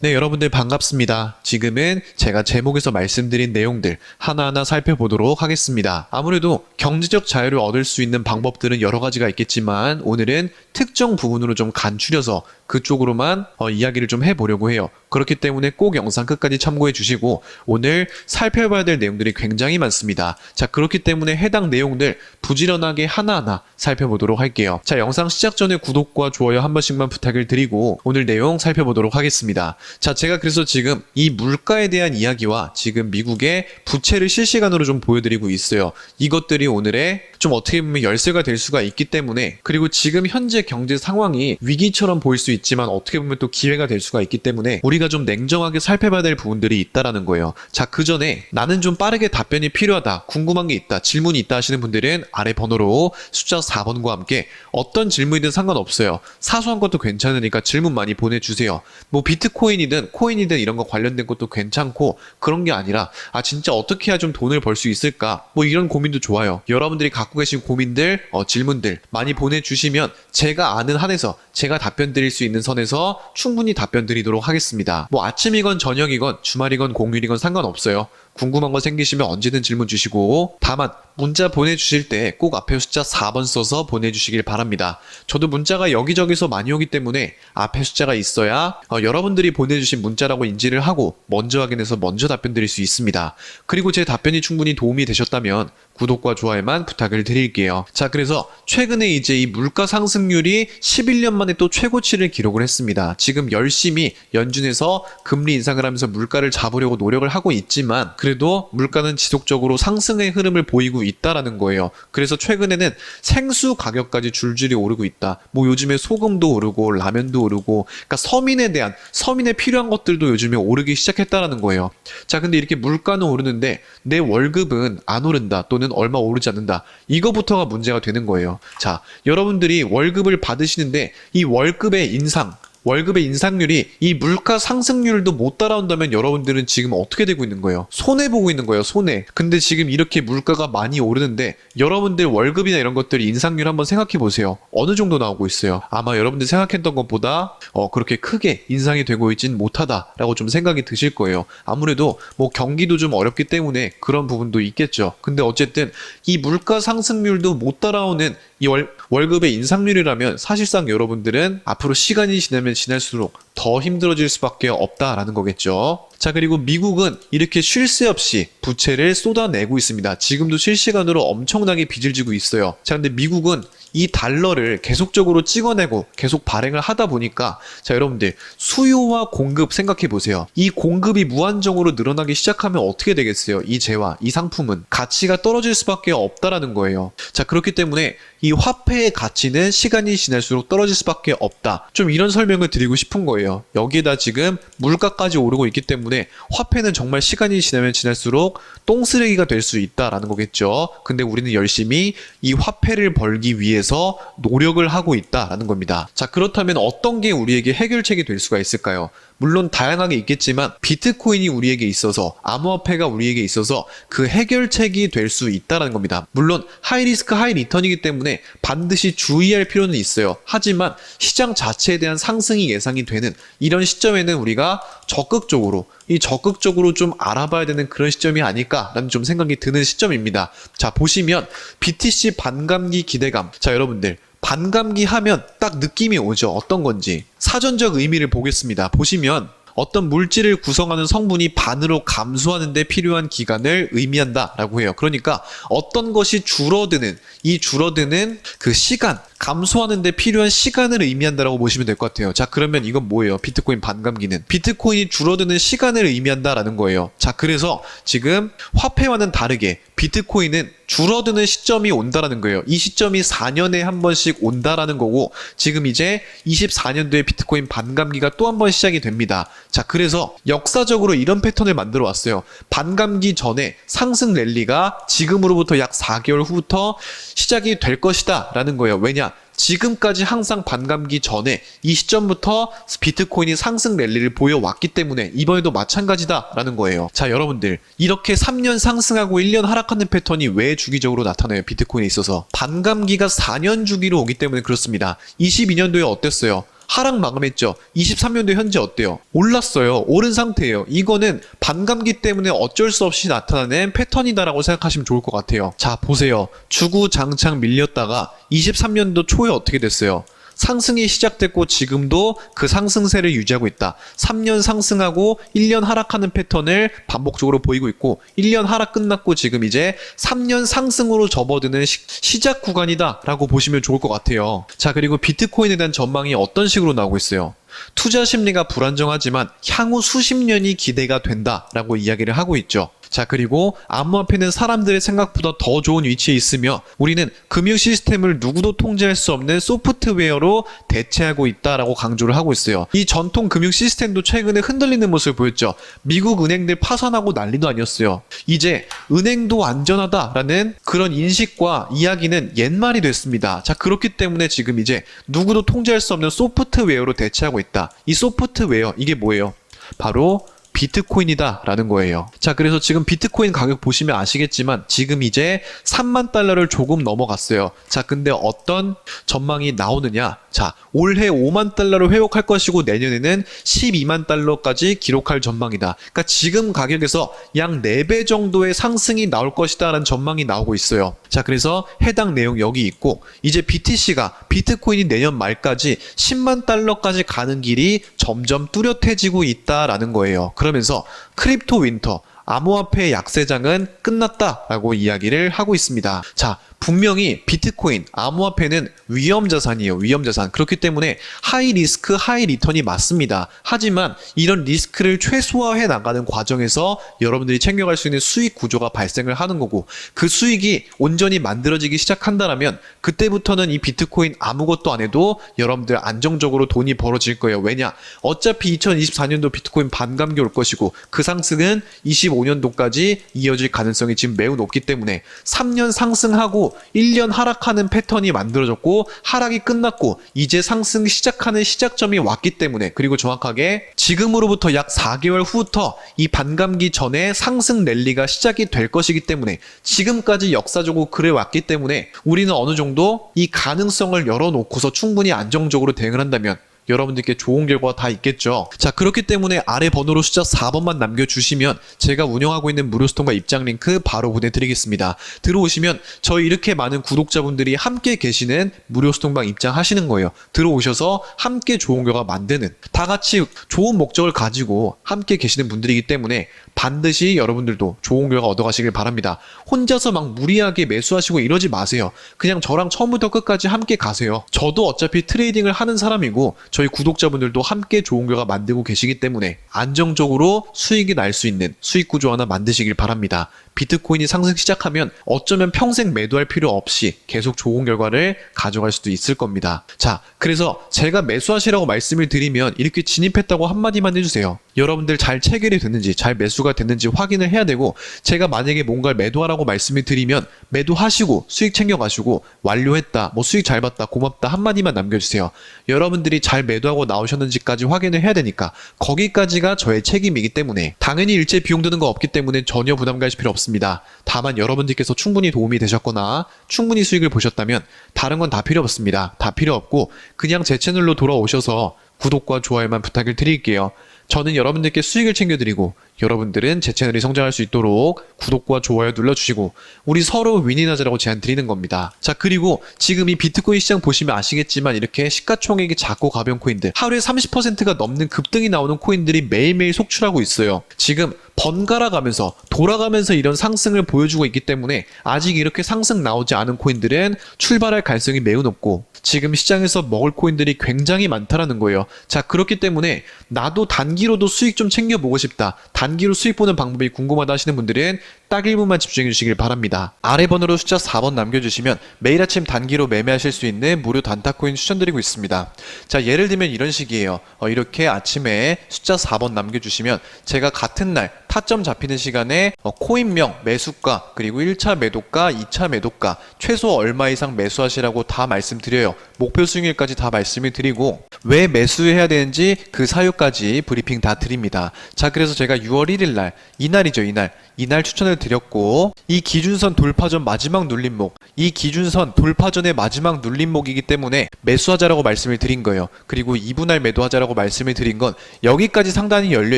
네, 여러분들 반갑습니다. 지금은 제가 제목에서 말씀드린 내용들 하나하나 살펴보도록 하겠습니다. 아무래도 경제적 자유를 얻을 수 있는 방법들은 여러 가지가 있겠지만 오늘은 특정 부분으로 좀 간추려서 그쪽으로만 어, 이야기를 좀 해보려고 해요. 그렇기 때문에 꼭 영상 끝까지 참고해 주시고 오늘 살펴봐야 될 내용들이 굉장히 많습니다. 자, 그렇기 때문에 해당 내용들 부지런하게 하나하나 살펴보도록 할게요. 자, 영상 시작 전에 구독과 좋아요 한 번씩만 부탁을 드리고 오늘 내용 살펴보도록 하겠습니다. 자, 제가 그래서 지금 이 물가에 대한 이야기와 지금 미국의 부채를 실시간으로 좀 보여드리고 있어요. 이것들이 오늘의 좀 어떻게 보면 열쇠가 될 수가 있기 때문에 그리고 지금 현재 경제 상황이 위기처럼 보일 수 있지만 어떻게 보면 또 기회가 될 수가 있기 때문에 우리가 좀 냉정하게 살펴봐야 될 부분들이 있다라는 거예요. 자, 그 전에 나는 좀 빠르게 답변이 필요하다, 궁금한 게 있다, 질문이 있다 하시는 분들은 아래 번호로 숫자 4번과 함께 어떤 질문이든 상관없어요. 사소한 것도 괜찮으니까 질문 많이 보내주세요. 뭐 비트코인 이든 코인이든 이런 거 관련된 것도 괜찮고 그런 게 아니라 아 진짜 어떻게 해야 좀 돈을 벌 수 있을까? 뭐 이런 고민도 좋아요. 여러분들이 갖고 계신 고민들, 어, 질문들 많이 보내주시면 제가 아는 한에서 제가 답변 드릴 수 있는 선에서 충분히 답변 드리도록 하겠습니다. 뭐 아침이건 저녁이건 주말이건 공휴일이건 상관없어요. 궁금한 거 생기시면 언제든 질문 주시고 다만 문자 보내주실 때 꼭 앞에 숫자 4번 써서 보내주시길 바랍니다. 저도 문자가 여기저기서 많이 오기 때문에 앞에 숫자가 있어야 어, 여러분들이 보내주신 문자라고 인지를 하고 먼저 확인해서 먼저 답변 드릴 수 있습니다. 그리고 제 답변이 충분히 도움이 되셨다면 구독과 좋아요만 부탁을 드릴게요. 자, 그래서 최근에 이제 이 물가 상승률이 11년 만에 또 최고치를 기록을 했습니다. 지금 열심히 연준에서 금리 인상을 하면서 물가를 잡으려고 노력을 하고 있지만 그래도 물가는 지속적으로 상승의 흐름을 보이고 있다라는 거예요. 그래서 최근에는 생수 가격까지 줄줄이 오르고 있다. 뭐 요즘에 소금도 오르고 라면도 오르고 그러니까 서민에 대한 서민에 필요한 것들도 요즘에 오르기 시작했다라는 거예요. 자, 근데 이렇게 물가는 오르는데 내 월급은 안 오른다 또는 얼마 오르지 않는다. 이거부터가 문제가 되는 거예요. 자, 여러분들이 월급을 받으시는데 이 월급의 인상 월급의 인상률이 이 물가 상승률도 못 따라온다면 여러분들은 지금 어떻게 되고 있는 거예요? 손해 보고 있는 거예요, 손해. 근데 지금 이렇게 물가가 많이 오르는데 여러분들 월급이나 이런 것들이 인상률 한번 생각해 보세요. 어느 정도 나오고 있어요? 아마 여러분들 생각했던 것보다 어, 그렇게 크게 인상이 되고 있진 못하다라고 좀 생각이 드실 거예요. 아무래도 뭐 경기도 좀 어렵기 때문에 그런 부분도 있겠죠. 근데 어쨌든 이 물가 상승률도 못 따라오는 이 월, 월급의 인상률이라면 사실상 여러분들은 앞으로 시간이 지나면 지날수록 더 힘들어질 수밖에 없다라는 거겠죠. 자, 그리고 미국은 이렇게 쉴 새 없이 부채를 쏟아내고 있습니다. 지금도 실시간으로 엄청나게 빚을 지고 있어요. 자, 근데 미국은 이 달러를 계속적으로 찍어내고 계속 발행을 하다 보니까 자 여러분들 수요와 공급 생각해 보세요. 이 공급이 무한정으로 늘어나기 시작하면 어떻게 되겠어요? 이 재화, 이 상품은 가치가 떨어질 수밖에 없다라는 거예요. 자 그렇기 때문에 이 화폐의 가치는 시간이 지날수록 떨어질 수밖에 없다. 좀 이런 설명을 드리고 싶은 거예요. 여기에다 지금 물가까지 오르고 있기 때문에 화폐는 정말 시간이 지나면 지날수록 똥쓰레기가 될 수 있다라는 거겠죠. 근데 우리는 열심히 이 화폐를 벌기 위해 서 노력을 하고 있다라는 겁니다. 자, 그렇다면 어떤 게 우리에게 해결책이 될 수가 있을까요? 물론 다양하게 있겠지만 비트코인이 우리에게 있어서 암호화폐가 우리에게 있어서 그 해결책이 될 수 있다는 겁니다. 물론 하이리스크 하이리턴이기 때문에 반드시 주의할 필요는 있어요. 하지만 시장 자체에 대한 상승이 예상이 되는 이런 시점에는 우리가 적극적으로 이 적극적으로 좀 알아봐야 되는 그런 시점이 아닐까라는 좀 생각이 드는 시점입니다. 자 보시면 BTC 반감기 기대감 자 여러분들 반감기 하면 딱 느낌이 오죠. 어떤 건지. 사전적 의미를 보겠습니다. 보시면 어떤 물질을 구성하는 성분이 반으로 감소하는 데 필요한 기간을 의미한다라고 해요. 그러니까 어떤 것이 줄어드는 이 줄어드는 그 시간 감소하는 데 필요한 시간을 의미한다라고 보시면 될 것 같아요. 자, 그러면 이건 뭐예요? 비트코인 반감기는 비트코인이 줄어드는 시간을 의미한다라는 거예요. 자, 그래서 지금 화폐와는 다르게 비트코인은 줄어드는 시점이 온다라는 거예요. 이 시점이 4년에 한 번씩 온다라는 거고 지금 이제 24년도에 비트코인 반감기가 또 한 번 시작이 됩니다. 자, 그래서 역사적으로 이런 패턴을 만들어 왔어요. 반감기 전에 상승 랠리가 지금으로부터 약 4개월 후부터 시작이 될 것이다라는 거예요. 왜냐? 지금까지 항상 반감기 전에 이 시점부터 비트코인이 상승 랠리를 보여왔기 때문에 이번에도 마찬가지다라는 거예요. 자, 여러분들. 이렇게 3년 상승하고 1년 하락하는 패턴이 왜 주기적으로 나타나요? 비트코인에 있어서. 반감기가 4년 주기로 오기 때문에 그렇습니다. 22년도에 어땠어요? 하락 마감했죠. 23년도 현재 어때요? 올랐어요. 오른 상태예요. 이거는 반감기 때문에 어쩔 수 없이 나타나는 패턴이다라고 생각하시면 좋을 것 같아요. 자, 보세요. 주구장창 밀렸다가 23년도 초에 어떻게 됐어요? 상승이 시작됐고 지금도 그 상승세를 유지하고 있다. 3년 상승하고 1년 하락하는 패턴을 반복적으로 보이고 있고 1년 하락 끝났고 지금 이제 3년 상승으로 접어드는 시, 작 구간이다라고 보시면 좋을 것 같아요. 자, 그리고 비트코인에 대한 전망이 어떤 식으로 나오고 있어요? 투자 심리가 불안정하지만 향후 수십 년이 기대가 된다라고 이야기를 하고 있죠. 자, 그리고 암호 화폐는 사람들의 생각보다 더 좋은 위치에 있으며 우리는 금융 시스템을 누구도 통제할 수 없는 소프트웨어로 대체하고 있다라고 강조를 하고 있어요. 이 전통 금융 시스템도 최근에 흔들리는 모습을 보였죠. 미국 은행들 파산하고 난리도 아니었어요. 이제 은행도 안전하다라는 그런 인식과 이야기는 옛말이 됐습니다. 자, 그렇기 때문에 지금 이제 누구도 통제할 수 없는 소프트웨어로 대체하고 있다. 이 소프트웨어, 이게 뭐예요? 바로 비트코인이다라는 거예요. 자, 그래서 지금 비트코인 가격 보시면 아시겠지만 지금 이제 3만 달러를 조금 넘어갔어요. 자, 근데 어떤 전망이 나오느냐? 자, 올해 5만 달러를 회복할 것이고 내년에는 12만 달러까지 기록할 전망이다. 그러니까 지금 가격에서 약 4배 정도의 상승이 나올 것이다라는 전망이 나오고 있어요. 자, 그래서 해당 내용 여기 있고 이제 BTC가 비트코인이 내년 말까지 10만 달러까지 가는 길이 점점 뚜렷해지고 있다라는 거예요. 면서 크립토 윈터 암호화폐 약세장은 끝났다라고 이야기를 하고 있습니다. 자, 분명히 비트코인, 암호화폐는 위험 자산이에요. 위험 자산. 그렇기 때문에 하이 리스크, 하이 리턴이 맞습니다. 하지만 이런 리스크를 최소화해 나가는 과정에서 여러분들이 챙겨갈 수 있는 수익 구조가 발생을 하는 거고 그 수익이 온전히 만들어지기 시작한다라면 그때부터는 이 비트코인 아무것도 안 해도 여러분들 안정적으로 돈이 벌어질 거예요. 왜냐? 어차피 2024년도 비트코인 반감기 올 것이고 그 상승은 25년도까지 이어질 가능성이 지금 매우 높기 때문에 3년 상승하고 1년 하락하는 패턴이 만들어졌고 하락이 끝났고 이제 상승 시작하는 시작점이 왔기 때문에 그리고 정확하게 지금으로부터 약 4개월 후부터 이 반감기 전에 상승 랠리가 시작이 될 것이기 때문에 지금까지 역사적으로 그래 왔기 때문에 우리는 어느 정도 이 가능성을 열어놓고서 충분히 안정적으로 대응을 한다면 여러분들께 좋은 결과가 다 있겠죠. 자, 그렇기 때문에 아래 번호로 숫자 4번만 남겨주시면 제가 운영하고 있는 무료 스톤과 입장 링크 바로 보내드리겠습니다. 들어오시면 저희 이렇게 많은 구독자분들이 함께 계시는 무료 스톤방 입장하시는 거예요. 들어오셔서 함께 좋은 결과 만드는 다 같이 좋은 목적을 가지고 함께 계시는 분들이기 때문에 반드시 여러분들도 좋은 결과 얻어가시길 바랍니다. 혼자서 막 무리하게 매수하시고 이러지 마세요. 그냥 저랑 처음부터 끝까지 함께 가세요. 저도 어차피 트레이딩을 하는 사람이고 저희 구독자분들도 함께 좋은 결과 만들고 계시기 때문에 안정적으로 수익이 날 수 있는 수익 구조 하나 만드시길 바랍니다. 비트코인이 상승 시작하면 어쩌면 평생 매도할 필요 없이 계속 좋은 결과를 가져갈 수도 있을 겁니다. 자, 그래서 제가 매수하시라고 말씀을 드리면 이렇게 진입했다고 한마디만 해주세요. 여러분들 잘 체결이 됐는지, 잘 매수가 됐는지 확인을 해야 되고, 제가 만약에 뭔가를 매도하라고 말씀을 드리면 매도하시고 수익 챙겨가시고 완료했다, 뭐 수익 잘 봤다, 고맙다 한마디만 남겨주세요. 여러분들이 잘 매도하고 나오셨는지까지 확인을 해야 되니까 거기까지가 저의 책임이기 때문에 당연히 일체 비용 드는 거 없기 때문에 전혀 부담 가실 필요 없습니다. 다만 여러분들께서 충분히 도움이 되셨거나 충분히 수익을 보셨다면 다른 건 다 필요 없습니다. 다 필요 없고 그냥 제 채널로 돌아오셔서 구독과 좋아요만 부탁을 드릴게요. 저는 여러분들께 수익을 챙겨드리고 여러분들은 제 채널이 성장할 수 있도록 구독과 좋아요 눌러주시고 우리 서로 윈윈하자라고 제안 드리는 겁니다. 자 그리고 지금 이 비트코인 시장 보시면 아시겠지만 이렇게 시가총액이 작고 가벼운 코인들 하루에 30%가 넘는 급등이 나오는 코인들이 매일매일 속출하고 있어요. 지금 번갈아 가면서 돌아가면서 이런 상승을 보여주고 있기 때문에 아직 이렇게 상승 나오지 않은 코인들은 출발할 가능성이 매우 높고 지금 시장에서 먹을 코인들이 굉장히 많다라는 거예요. 자, 그렇기 때문에 나도 단기로도 수익 좀 챙겨보고 싶다. 단 기로 수익 보는 방법이 궁금하다 하시는 분들은 딱 1분만 집중해 주시길 바랍니다. 아래 번호로 숫자 4번 남겨주시면 매일 아침 단기로 매매하실 수 있는 무료 단타코인 추천드리고 있습니다. 자, 예를 들면 이런 식이에요. 어, 이렇게 아침에 숫자 4번 남겨주시면 제가 같은 날 타점 잡히는 시간에 어, 코인명, 매수가, 그리고 1차 매도가, 2차 매도가, 최소 얼마 이상 매수하시라고 다 말씀드려요. 목표 수익률까지 다 말씀을 드리고 왜 매수해야 되는지 그 사유까지 브리핑 다 드립니다. 자, 그래서 제가 6월 1일 날, 이날이죠, 이날. 이날 추천을 드렸고 이 기준선 돌파 전 마지막 눌림목 이 기준선 돌파 전의 마지막 눌림목이기 때문에 매수하자라고 말씀을 드린 거예요. 그리고 2분할 매도하자라고 말씀을 드린 건 여기까지 상단이 열려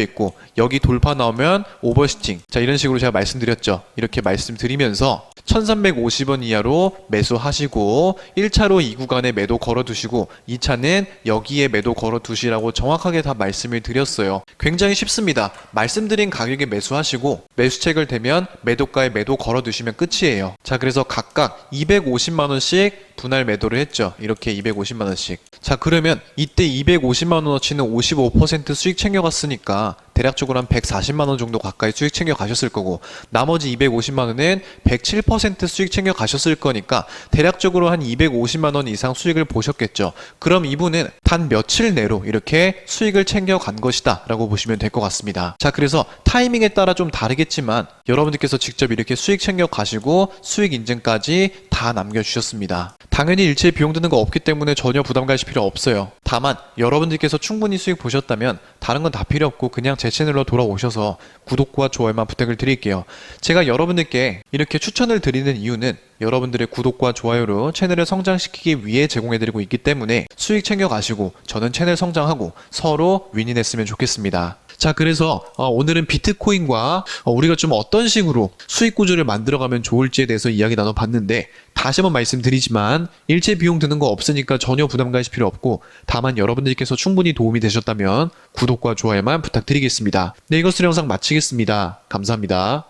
있고 여기 돌파 나오면 오버슈팅. 자, 이런 식으로 제가 말씀드렸죠. 이렇게 말씀드리면서 1350원 이하로 매수하시고 1차로 이 구간에 매도 걸어 두시고 2차는 여기에 매도 걸어 두시라고 정확하게 다 말씀을 드렸어요. 굉장히 쉽습니다. 말씀드린 가격에 매수하시고 매수책을 대면 매도가에 매도 걸어 두시면 끝이에요. 자, 그래서 각각 250만 원씩 분할 매도를 했죠. 이렇게 250만 원씩. 자, 그러면 이때 250만 원어치는 55% 수익 챙겨갔으니까 대략적으로 한 140만 원 정도 가까이 수익 챙겨 가셨을 거고 나머지 250만 원은 107% 수익 챙겨 가셨을 거니까 대략적으로 한 250만 원 이상 수익을 보셨겠죠. 그럼 이분은 단 며칠 내로 이렇게 수익을 챙겨 간 것이다 라고 보시면 될 것 같습니다. 자, 그래서 타이밍에 따라 좀 다르겠지만 여러분들께서 직접 이렇게 수익 챙겨 가시고 수익 인증까지 다 남겨 주셨습니다. 당연히 일체 비용 드는 거 없기 때문에 전혀 부담 가실 필요 없어요. 다만 여러분들께서 충분히 수익 보셨다면 다른 건 다 필요 없고 그냥 제 채널로 돌아오셔서 구독과 좋아요만 부탁을 드릴게요. 제가 여러분들께 이렇게 추천을 드리는 이유는 여러분들의 구독과 좋아요로 채널을 성장시키기 위해 제공해드리고 있기 때문에 수익 챙겨가시고 저는 채널 성장하고 서로 윈윈했으면 좋겠습니다. 자, 그래서 어, 오늘은 비트코인과 어, 우리가 좀 어떤 식으로 수익 구조를 만들어가면 좋을지에 대해서 이야기 나눠봤는데 다시 한번 말씀드리지만 일체 비용 드는 거 없으니까 전혀 부담 가실 필요 없고 다만 여러분들께서 충분히 도움이 되셨다면 구독과 좋아요만 부탁드리겠습니다. 네, 이것으로 영상 마치겠습니다. 감사합니다.